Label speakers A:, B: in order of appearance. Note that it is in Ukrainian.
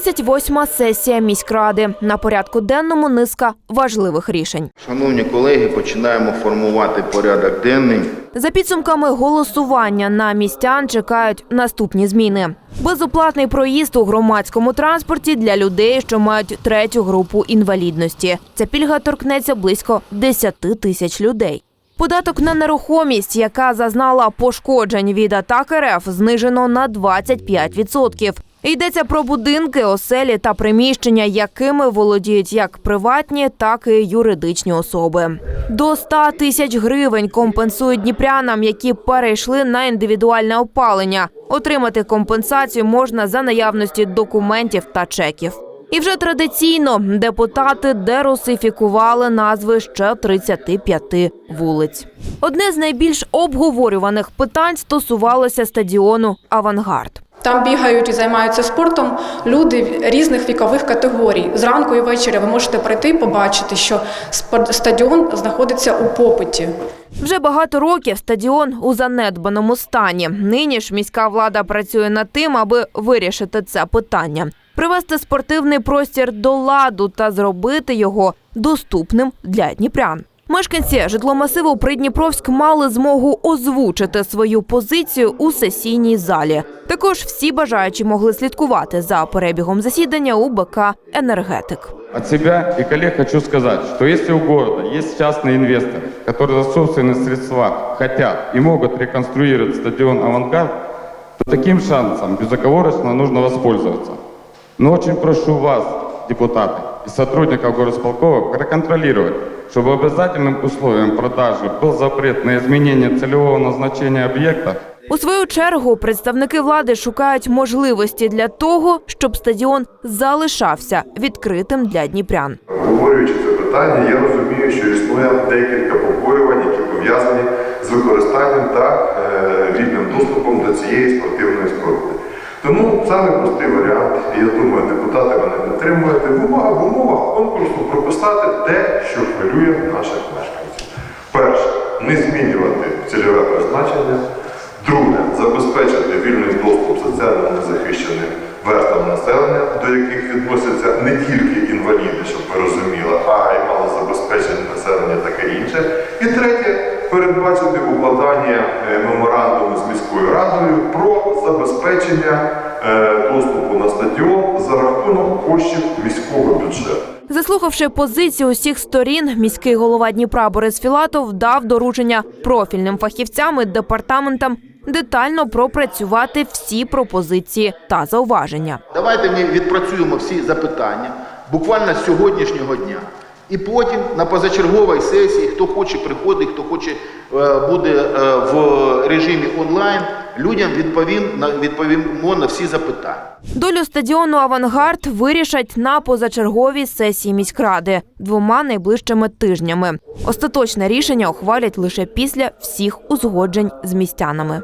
A: 38-ма сесія міськради. На порядку денному низка важливих рішень.
B: Шановні колеги, починаємо формувати порядок денний.
A: За підсумками голосування на містян чекають наступні зміни: безоплатний проїзд у громадському транспорті для людей, що мають третю групу інвалідності. Ця пільга торкнеться близько 10 тисяч людей. Податок на нерухомість, яка зазнала пошкоджень від атак РФ, знижено на 25%. Йдеться про будинки, оселі та приміщення, якими володіють як приватні, так і юридичні особи. До 100 тисяч гривень компенсують дніпрянам, які перейшли на індивідуальне опалення. Отримати компенсацію можна за наявності документів та чеків. І вже традиційно депутати дерусифікували назви ще 35 вулиць. Одне з найбільш обговорюваних питань стосувалося стадіону Авангард.
C: Там бігають і займаються спортом люди різних вікових категорій. Зранку і ввечері ви можете прийти і побачити, що стадіон знаходиться у попиті.
A: Вже багато років стадіон у занедбаному стані. Нині ж міська влада працює над тим, аби вирішити це питання, привести спортивний простір до ладу та зробити його доступним для дніпрян. Мешканці житломасиву Придніпровськ мали змогу озвучити свою позицію у сесійній залі. Також всі бажаючі могли слідкувати за перебігом засідання у БК Енергетик.
D: От себя и коллег хочу сказать, что если у города есть частные инвесторы, которые за собственные средства хотят и могут реконструировать стадион «Авангард», то таким шансом безоговорочно нужно воспользоваться. Но очень прошу вас, депутаты и сотрудников горосполкова, проконтролировать, чтобы обязательным условием продажи был запрет на изменение целевого назначения объекта
A: У свою чергу представники влади шукають можливості для того, щоб стадіон залишався відкритим для дніпрян.
E: Обговорюючи це питання, я розумію, що існує декілька побоювань, які пов'язані з використанням та е, вільним доступом до цієї спортивної споруди. Тому самий простий варіант, я думаю, депутати мене підтримують, в умовах, в умовах конкурсу прописати те, що хвилює наших мешканців. Перше, не змінювати цільове призначення. Друге, забезпечити вільний доступ соціально незахищеним верствам населення, до яких відносяться не тільки інваліди, щоб ви розуміли, а й малозабезпечене населення таке інше. І третє, передбачити укладання меморандуму з міською радою про забезпечення е, доступу на стадіон за рахунок коштів міського бюджету.
A: Заслухавши позицію усіх сторін, міський голова Дніпра Борис Філатов дав доручення профільним фахівцям і департаментам детально пропрацювати всі пропозиції та зауваження.
B: Давайте ми відпрацюємо всі запитання буквально з сьогоднішнього дня. І потім на позачерговій сесії, хто хоче приходить, хто хоче е, буде е, в режимі онлайн, людям відповім на відповімо на всі запитання.
A: Долю стадіону Авангард вирішать на позачерговій сесії міськради двома найближчими тижнями. Остаточне рішення ухвалять лише після всіх узгоджень з містянами.